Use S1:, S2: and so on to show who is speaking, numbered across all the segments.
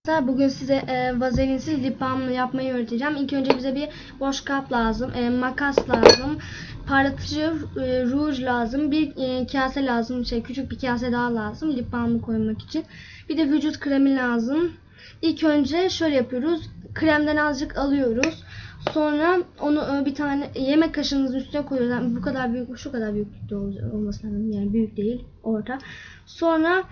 S1: Arkadaşlar bugün size e, vazelinsiz lip balm yapmayı öğreteceğim. İlk önce bize bir boş kap lazım, e, makas lazım, parlatıcı e, ruj lazım, bir e, kase lazım, şey küçük bir kase daha lazım lip balmı koymak için. Bir de vücut kremi lazım. İlk önce şöyle yapıyoruz. Kremden azıcık alıyoruz. Sonra onu e, bir tane yemek kaşığınızın üstüne koyuyoruz. Bu kadar büyük, şu kadar büyüklükte ol- olması lazım. Yani büyük değil, orta. Sonra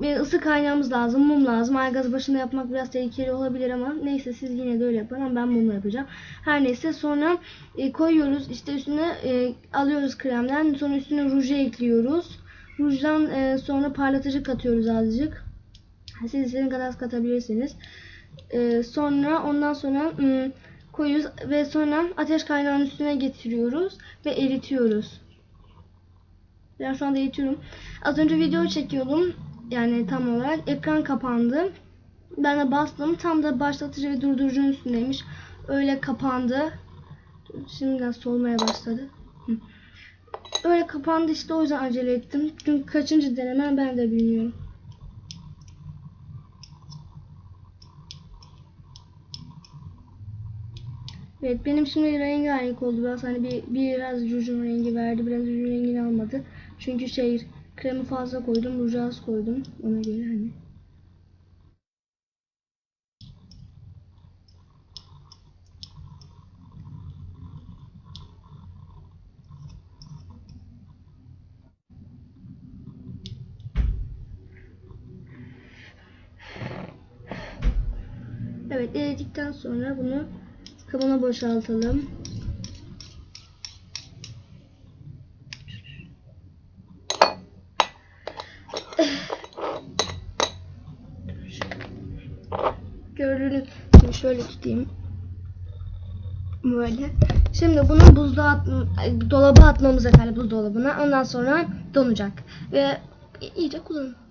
S1: bir ısı kaynağımız lazım, mum lazım. Aygaz başında yapmak biraz tehlikeli olabilir ama neyse siz yine de öyle yapın ama ben mumla yapacağım. Her neyse sonra e, koyuyoruz işte üstüne e, alıyoruz kremden sonra üstüne ruju ekliyoruz. Rujdan e, sonra parlatıcı katıyoruz azıcık. Siz istediğiniz kadar katabilirsiniz. E, sonra ondan sonra ım, koyuyoruz ve sonra ateş kaynağının üstüne getiriyoruz ve eritiyoruz. Ben şu anda eritiyorum. Az önce video çekiyordum. Yani tam olarak ekran kapandı. Ben de bastım. Tam da başlatıcı ve durdurucunun üstündeymiş. Öyle kapandı. Şimdiden solmaya başladı. Öyle kapandı işte o yüzden acele ettim. Çünkü kaçıncı denemem ben de bilmiyorum. Evet benim şimdi rengarenk oldu biraz hani bir biraz rujun rengi verdi biraz rujun rengini almadı. Çünkü şey kremi fazla koydum ruju az koydum ona göre hani. Evet eridikten sonra bunu kabına boşaltalım. Gördüğünüz gibi şöyle tutayım. Böyle. Şimdi bunu buzluğa at, dolaba atmamız efendim buzdolabına. Ondan sonra donacak. Ve iyice kullanın.